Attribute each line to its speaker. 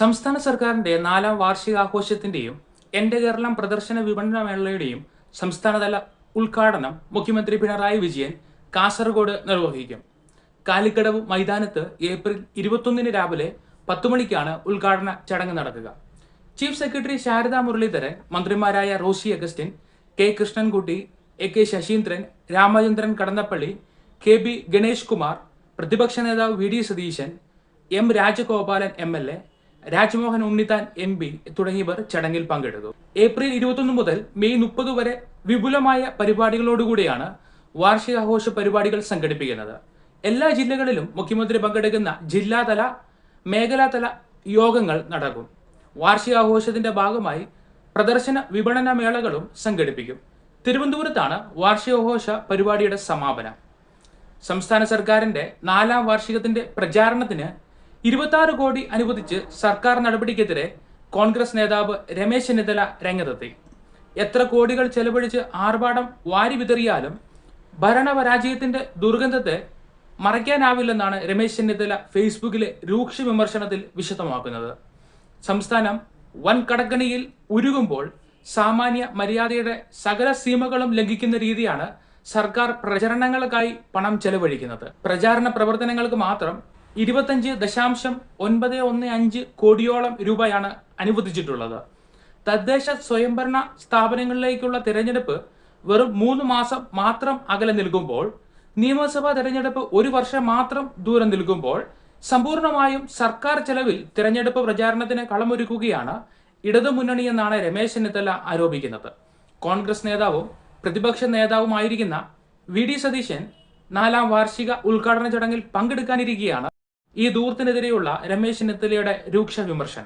Speaker 1: സംസ്ഥാന സർക്കാരിന്റെ നാലാം വാർഷികാഘോഷത്തിന്റെയും എന്റെ കേരളം പ്രദർശന വിപണന മേളയുടെയും സംസ്ഥാനതല ഉദ്ഘാടനം മുഖ്യമന്ത്രി പിണറായി വിജയൻ കാസർഗോഡ് നിർവഹിക്കും കാലിക്കടവ് മൈതാനത്ത് ഏപ്രിൽ ഇരുപത്തൊന്നിന് രാവിലെ പത്തു മണിക്കാണ് ഉദ്ഘാടന ചടങ്ങ് നടക്കുക ചീഫ് സെക്രട്ടറി ശാരദാ മുരളീധരൻ മന്ത്രിമാരായ Roshy Augustine K Krishnankutty A K Saseendran Ramachandran Kadannappally K B Ganesh Kumar പ്രതിപക്ഷ നേതാവ് V D Satheesan M Rajagopalan M L A Rajmohan Unnithan M P തുടങ്ങിയവർ ചടങ്ങിൽ പങ്കെടുത്തു ഏപ്രിൽ ഇരുപത്തൊന്ന് മുതൽ മെയ് മുപ്പത് വരെ വിപുലമായ പരിപാടികളോടുകൂടിയാണ് വാർഷികാഘോഷ പരിപാടികൾ സംഘടിപ്പിക്കുന്നത് എല്ലാ ജില്ലകളിലും മുഖ്യമന്ത്രി പങ്കെടുക്കുന്ന ജില്ലാതല മേഖലാതല യോഗങ്ങൾ നടക്കും വാർഷികാഘോഷത്തിന്റെ ഭാഗമായി പ്രദർശന വിപണന മേളകളും സംഘടിപ്പിക്കും തിരുവനന്തപുരത്താണ് വാർഷികാഘോഷ പരിപാടിയുടെ സമാപനം സംസ്ഥാന സർക്കാരിന്റെ നാലാം വാർഷികത്തിന്റെ പ്രചാരണത്തിന് ഇരുപത്തി കോടി അനുവദിച്ച് സർക്കാർ നടപടിക്കെതിരെ കോൺഗ്രസ് നേതാവ് രമേശ് ചെന്നിത്തല രംഗത്തെത്തി എത്ര കോടികൾ ചെലവഴിച്ച് ആർഭാടം വാരി വിതറിയാലും ഭരണപരാജയത്തിന്റെ ദുർഗന്ധത്തെ മറയ്ക്കാനാവില്ലെന്നാണ് രമേശ് ചെന്നിത്തല ഫേസ്ബുക്കിലെ രൂക്ഷ വിമർശനത്തിൽ വിശദമാക്കുന്നത് സംസ്ഥാനം വൻ കടക്കണിയിൽ ഉരുകുമ്പോൾ സാമാന്യ മര്യാദയുടെ സകല സീമകളും ലംഘിക്കുന്ന രീതിയാണ് സർക്കാർ പ്രചരണങ്ങൾക്കായി പണം ചെലവഴിക്കുന്നത് പ്രചാരണ പ്രവർത്തനങ്ങൾക്ക് മാത്രം ഇരുപത്തഞ്ച് ദശാംശം ഒൻപത് ഒന്ന് അഞ്ച് കോടിയോളം രൂപയാണ് അനുവദിച്ചിട്ടുള്ളത് തദ്ദേശ സ്വയംഭരണ സ്ഥാപനങ്ങളിലേക്കുള്ള തിരഞ്ഞെടുപ്പ് വെറും മൂന്ന് മാസം മാത്രം അകലെ നിൽക്കുമ്പോൾ നിയമസഭാ തെരഞ്ഞെടുപ്പ് ഒരു വർഷം മാത്രം ദൂരം നിൽക്കുമ്പോൾ സമ്പൂർണമായും സർക്കാർ ചെലവിൽ തിരഞ്ഞെടുപ്പ് പ്രചാരണത്തിന് കളമൊരുക്കുകയാണ് ഇടതുമുന്നണി എന്നാണ് രമേശ് ചെന്നിത്തല ആരോപിക്കുന്നത് കോൺഗ്രസ് നേതാവും പ്രതിപക്ഷ നേതാവുമായിരിക്കുന്ന വി ഡി സതീശൻ നാലാം വാർഷിക ഉദ്ഘാടന ചടങ്ങിൽ പങ്കെടുക്കാനിരിക്കുകയാണ് ഈ ദൂർത്തിനെതിരെയുള്ള രമേശ് ചെന്നിത്തലയുടെ രൂക്ഷ വിമർശനം